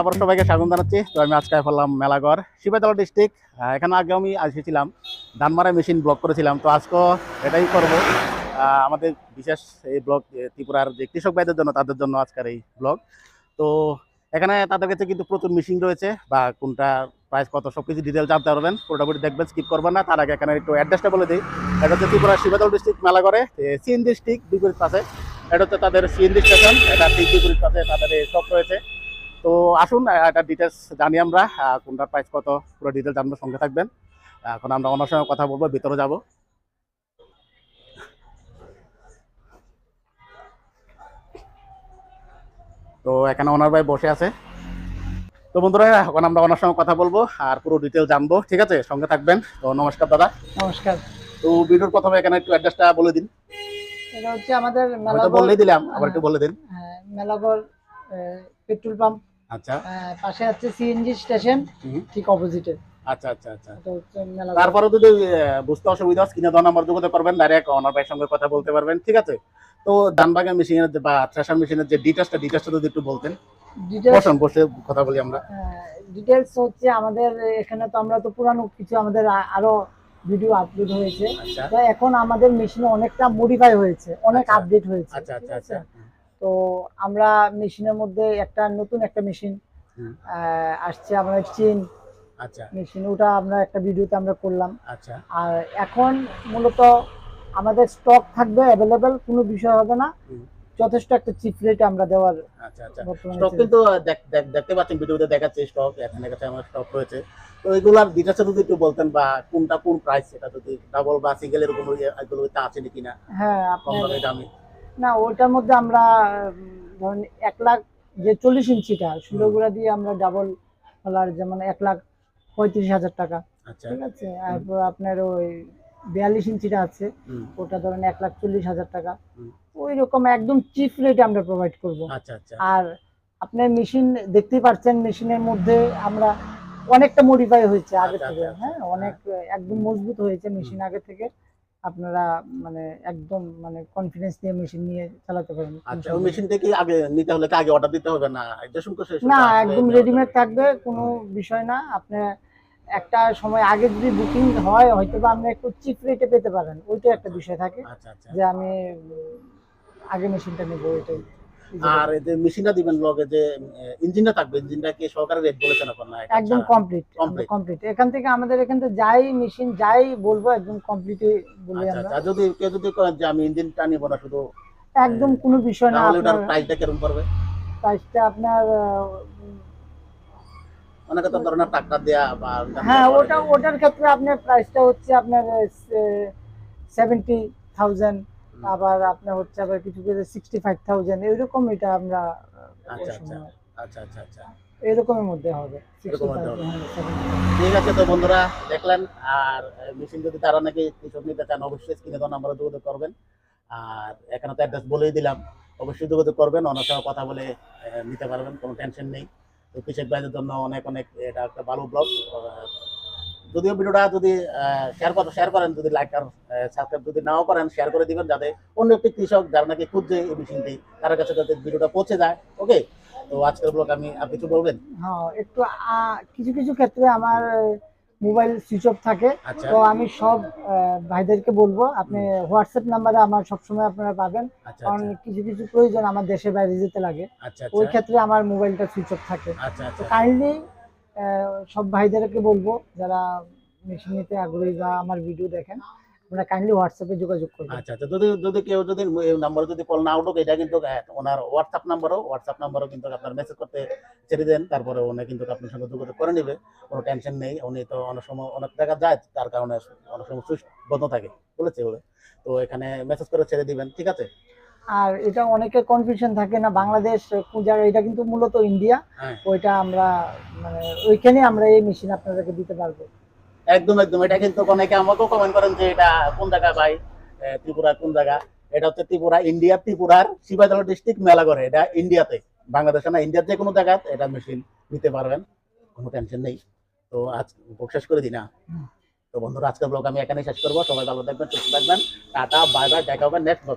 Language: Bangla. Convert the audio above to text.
আবার সবাইকে স্বাগত জানাচ্ছি। তো আমি আজকে ফেললাম মেলাগড় শিবাতলা ডিস্ট্রিক্ট এখানে আগে আমি এসেছিলাম ধানমারা মেশিন ব্লক করেছিলাম। তো আজকেও এটাই করব। আমাদের বিশেষ এই ব্লগ ত্রিপুরার যে কৃষক ভাইদের জন্য, তাদের জন্য আজকের এই ব্লগ তো এখানে তাদের কাছে কিন্তু প্রচুর মেশিন রয়েছে, বা কোনটা প্রাইস কত সব কিছু ডিটেল জানতে পারবেন। পুরোটাপুরি দেখবেন স্কিপ করবেন না। তার আগে এখানে একটু অ্যাড্রেসটা বলে দিই। এটা হচ্ছে ত্রিপুরা শিবাতল ডিস্ট্রিক্ট মেলাগড়ে সিএন ডিস্ট্রিক্ট বিপরীত পাশে। এটা হচ্ছে তাদের সিএনজি স্টেশন এটা ঠিক বিপরীত পাশে তাদের শপ রয়েছে। তো আসুন এটা ডিটেলস জানি আমরা কোনটার প্রাইস কত পুরো ডিটেলস জানব সঙ্গে থাকবেন। এখন আমরা ওনার সঙ্গে কথা বলব ভিতরে যাব। তো এখানে ওনার ভাই বসে আছে। তো বন্ধুরা এখন আমরা ওনার সঙ্গে কথা বলব আর পুরো ডিটেল জানব ঠিক আছে? সঙ্গে থাকবেন। তো নমস্কার দাদা। নমস্কার। তো ভিডিওর প্রথমে এখানে একটু অ্যাড্রেসটা বলে দিন। এটা হচ্ছে আমাদের মেলাগড় বললেই দিলাম আবার একটু বলে দিন। হ্যাঁ, মেলাগড় পেট্রোল পাম্প। আচ্ছা। পাশে আছে সিএনজি স্টেশন ঠিক অপোজিটে আচ্ছা আচ্ছা আচ্ছা। তারপরে যদি বুঝতে অসুবিধা হয় দেওয়া নাম্বার যোগাযোগ করবেন ডাইরেক্ট ভাইয়ের সঙ্গে কথা বলতে পারবেন ঠিক আছে? তো ধানবাগা মেশিনের বা থ্রেশার মেশিনের যে ডিটেলসটা ডিটেলসটা যদি একটু বলতেন। বসুন বসে কথা বলি আমরা। ডিটেলস হচ্ছে আমাদের এখানে তো আমরা তো পুরানো কিছু আমাদের আরও ভিডিও আপলোড হয়েছে। আচ্ছা। এখন আমাদের মেশিনে অনেকটা মডিফাই হয়েছে অনেক আচ্ছা। আপডেট হয়েছে। আচ্ছা আচ্ছা আচ্ছা। তো আমরা মেশিনের মধ্যে একটা নতুন একটা মেশিন। আসছে আমাদের চীন আচ্ছা। মেশিন ওটা আমরা একটা ভিডিওতে আমরা করলাম। আচ্ছা। আর এখন মূলত আমাদের স্টক থাকবে অ্যাভেলেবেল কোনো বিষয় হবে না। যথেষ্ট একটা চিপ রেট আমরা দেওয়ার আচ্ছা আচ্ছা। স্টক কিন্তু দেখ- দেখ- দেখতে পাচ্ছেন ভিডিওতে দেখাচ্ছে স্টক এখানে কাছে আমার স্টক রয়েছে। তো এগুলার ডিটেলসটা যদি একটু বলতেন বা কোনটা কোন প্রাইস সেটা যদি ডাবল বা সিঙ্গেল এরকম এগুলো আছে নাকি না? হ্যাঁ কম দামি। না ওইটার মধ্যে আমরা ধরেন এক লাখ যে চল্লিশ ইঞ্চিটা ষোলোগুলা দিয়ে আমরা ডাবল কালার যেমন এক লাখ পঁয়ত্রিশ হাজার টাকা। আচ্ছা। ঠিক আছে? তারপর আপনার ওই বিয়াল্লিশ ইঞ্চিটা আছে ওটা ধরেন এক লাখ চল্লিশ হাজার টাকা। ওই রকম একদম চিপ রেটে আমরা প্রোভাইড করব। আচ্ছা আচ্ছা। আর আপনার মেশিন দেখতেই পাচ্ছেন মেশিনের মধ্যে আমরা অনেকটা মডিফাই হয়েছে আগে থেকে। হ্যাঁ অনেক একদম মজবুত হয়েছে মেশিন আগে থেকে। আপনারা মানে একদম মানে কনফিডেন্স নিয়ে মেশিন নিয়ে চালাতে পারেন। আচ্ছা ওই মেশিন থেকে আগে নিতে হলে আগে অর্ডার দিতে হবে? না এটা শুনকো শেষ না একদম রেডিমেড থাকবে কোনো বিষয় না। আপনি একটা সময় আগে যদি বুকিং হয় হয়তো বা আপনি একটু চিপ রেটে পেতে পারেন। ওইটা একটা বিষয় থাকে আচ্ছা আচ্ছা। যে আমি আগে মেশিনটা নেব এটাই। আর যে মেশিনটা দিবেন লগে যে ইঞ্জিনটা থাকবে ইঞ্জিনটা কি সরকারের রেট বলেছেন এটা একদম কমপ্লিট কমপ্লিট এখান থেকে আমাদের এখান থেকে যাই মেশিন যাই বলব একদম কমপ্লিট বলি আচ্ছা আমরা। আচ্ছা যদি কেউ যদি করেন যে আমি ইঞ্জিনটা নিব না শুধু একদম কোনো বিষয় না তাহলে ওটার আপনার প্রাইসটা কীরকম পড়বে? প্রাইসটা আপনার অনেকে তো ধরেন ট্রাক্টর দেয়া বা হ্যাঁ ওটা ওটার ক্ষেত্রে আপনার প্রাইসটা হচ্ছে আপনার সেভেন্টি থাউজেন্ড। আবার আপনার হচ্ছে আবার কিছু কিছু সিক্সটি ফাইভ থাউজেন্ড এরকম এটা আমরা আচ্ছা, আচ্ছা আচ্ছা আচ্ছা। এরকমের মধ্যে হবে। এরকমের মধ্যে হবে। 65, 70 ঠিক আছে তো বন্ধুরা দেখলেন আর মেশিন যদি তারা নাকি কৃষক নিতে চান অবশ্যই স্ক্রিনে দেওয়া নাম্বারে যোগাযোগ করবেন। আর এখানে তো অ্যাড্রেস বলেই দিলাম অবশ্যই যোগাযোগ করবেন ওনার সঙ্গে কথা বলে নিতে পারবেন কোনো টেনশন নেই। তো কৃষক ভাইদের জন্য অনেক অনেক এটা একটা ভালো ব্লগ যদিও ভিডিওটা যদি শেয়ার করেন শেয়ার করেন যদি লাইক আর সাবস্ক্রাইব যদি নাও করেন শেয়ার করে দিবেন যাতে অন্য একটি কৃষক যারা নাকি খুঁজছে এই মেশিনটি তার কাছে যাতে ভিডিওটা পৌঁছে যায়। ওকে তো আজকের ব্লগ আমি আর কিছু বলবেন? হ্যাঁ একটু কিছু কিছু ক্ষেত্রে আমার মোবাইল সুইচ অফ থাকে। আচ্ছা। তো আমি সব ভাইদেরকে বলব আপনি হোয়াটসঅ্যাপ নাম্বারে আমার সবসময় আপনারা পাবেন। আচ্ছা কারণ আচ্ছা কিছু কিছু প্রয়োজন আমার দেশের বাইরে যেতে লাগে। ওই ক্ষেত্রে আমার মোবাইলটা সুইচ অফ থাকে। তো কাইন্ডলি সব ভাইদেরকে বলব যারা মেশিন নিতে আগ্রহী বা আমার ভিডিও দেখেন আপনারা কাইন্ডলি হোয়াটসঅ্যাপে যোগাযোগ করবেন আচ্ছা আচ্ছা যদি যদি কেউ যদি নাম্বার যদি কল না উঠুক এটা কিন্তু আহ, ওনার হোয়াটসঅ্যাপ নাম্বারও হোয়াটসঅ্যাপ নাম্বারও কিন্তু আপনার মেসেজ করতে ছেড়ে দেন তারপরে উনি কিন্তু আপনার সঙ্গে যোগাযোগ করে নেবে কোনো টেনশন নেই উনি তো অনেক সময় অনেক জায়গা যায় তার কারণে অনেক সময় সুইচ বন্ধ থাকে বলেছে বলে। তো এখানে মেসেজ করে ছেড়ে দিবেন ঠিক আছে? আর এটা অনেকের কনফিউশন থাকে না বাংলাদেশ কোন জায়গায় এটা কিন্তু মূলত ইন্ডিয়া ওইটা আমরা মানে ওইখানে আমরা এই মেশিন আপনাদেরকে দিতে পারব। একদম একদম। এটা কিন্তু অনেকে আমাকেও কমেন্ট করেন যে এটা কোন জায়গা ভাই? ত্রিপুরা কোন জায়গা? এটা হচ্ছে ত্রিপুরা ইন্ডিয়া ত্রিপুরার শিবাজলা ডিস্ট্রিক্ট মেলাগড়ে এটা ইন্ডিয়াতে বাংলাদেশে না ইন্ডিয়ার যে কোনো জায়গায় এটা মেশিন নিতে পারবেন। কোনো টেনশন নেই। তো আজ শেষ করে দিই না? তো বন্ধুরা আজকের ব্লগ আমি এখানেই শেষ করব। সবাই ভালো থাকবেন সুস্থ থাকবেন। টাটা বাই বাই দেখা হবে নেক্সট ব্লগ